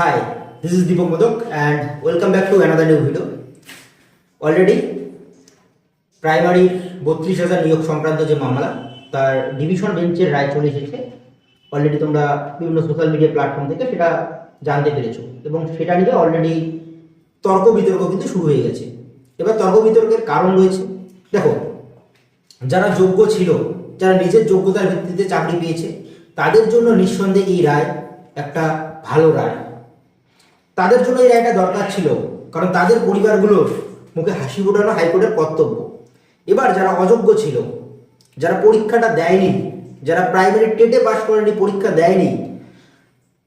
Hi, this is Deepak Modak and welcome back to another new video. Already প্রাইমারির বত্রিশ হাজার নিয়োগ সংক্রান্ত যে মামলা তার ডিভিশন বেঞ্চের রায় চলে এসেছে। অলরেডি তোমরা বিভিন্ন সোশ্যাল মিডিয়া প্ল্যাটফর্ম থেকে সেটা জানতে পেরেছ এবং সেটা নিয়ে অলরেডি তর্ক বিতর্ক কিন্তু শুরু হয়ে গেছে। এবার তর্ক বিতর্কের কারণ রয়েছে। দেখো যারা যোগ্য ছিল যারা নিজের যোগ্যতার ভিত্তিতে চাকরি পেয়েছে তাদের জন্য নিঃসন্দেহে এই রায় একটা ভালো রায়। তাদের জন্য এই রায়টা দরকার ছিল, কারণ তাদের পরিবারগুলোর মুখে হাসি ফোটানো হাইকোর্টের কর্তব্য। এবার যারা অযোগ্য ছিল, যারা পরীক্ষাটা দেয়নি, যারা প্রাইমারি টেটে পাশ করেনি, পরীক্ষা দেয়নি,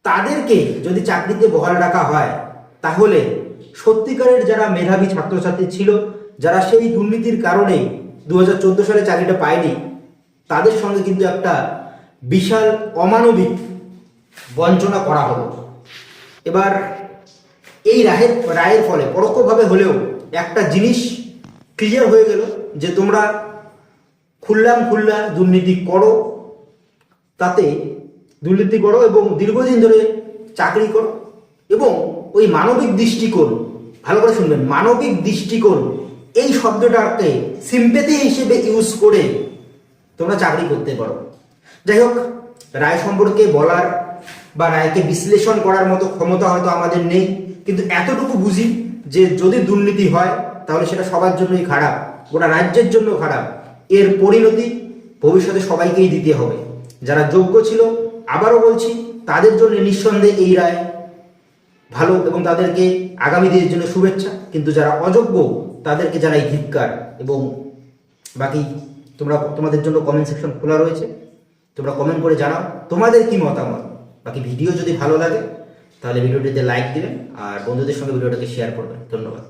তাদেরকে যদি চাকরিতে বহাল রাখা হয়, তাহলে সত্যিকারের যারা মেধাবী ছাত্রছাত্রী ছিল, যারা সেই দুর্নীতির কারণে দু হাজার চোদ্দ সালে চাকরিটা পায়নি, তাদের সঙ্গে কিন্তু একটা বিশাল অমানবিক বঞ্চনা করা হলো। এবার এই রায়ের রায়ের ফলে, পরোক্ষভাবে হলেও একটা জিনিস ক্লিয়ার হয়ে গেল যে তোমরা খুললাম খুল্লা দুর্নীতি করো, তাতে দুর্নীতি করো এবং দীর্ঘদিন ধরে চাকরি করো এবং ওই মানবিক দৃষ্টিকোণ, ভালো করে শুনবেন, মানবিক দৃষ্টিকোণ, এই শব্দটাকে সিম্পেথি হিসেবে ইউজ করে তোমরা চাকরি করতে পারো। যাই হোক, রায় সম্পর্কে বলার বা রায়কে বিশ্লেষণ করার মতো ক্ষমতা হয়তো আমাদের নেই। কিন্তু এতটুকু বুঝি যে যদি দুর্নীতি হয়, তাহলে সেটা সবার জন্যই খারাপ, গোটা রাজ্যের জন্য খারাপ। এর পরিণতি ভবিষ্যতে সবাইকেই দিতে হবে। যারা যোগ্য ছিল, আবারও বলছি, তাদের জন্য নিঃসন্দেহে এই রায় ভালো এবং তাদেরকে আগামী দিনের জন্য শুভেচ্ছা। কিন্তু যারা অযোগ্য, তাদেরকে জানাই ধিক্কার এবং বাকি তোমরা, তোমাদের জন্য কমেন্ট সেকশন খোলা রয়েছে। তোমরা কমেন্ট করে জানাও, তোমাদের কি মতামত? বাকি ভিডিও যদি ভালো লাগে তাহলে ভিডিওটিতে লাইক দিবেন আর বন্ধুদের সঙ্গে ভিডিওটাকে শেয়ার করবেন। ধন্যবাদ।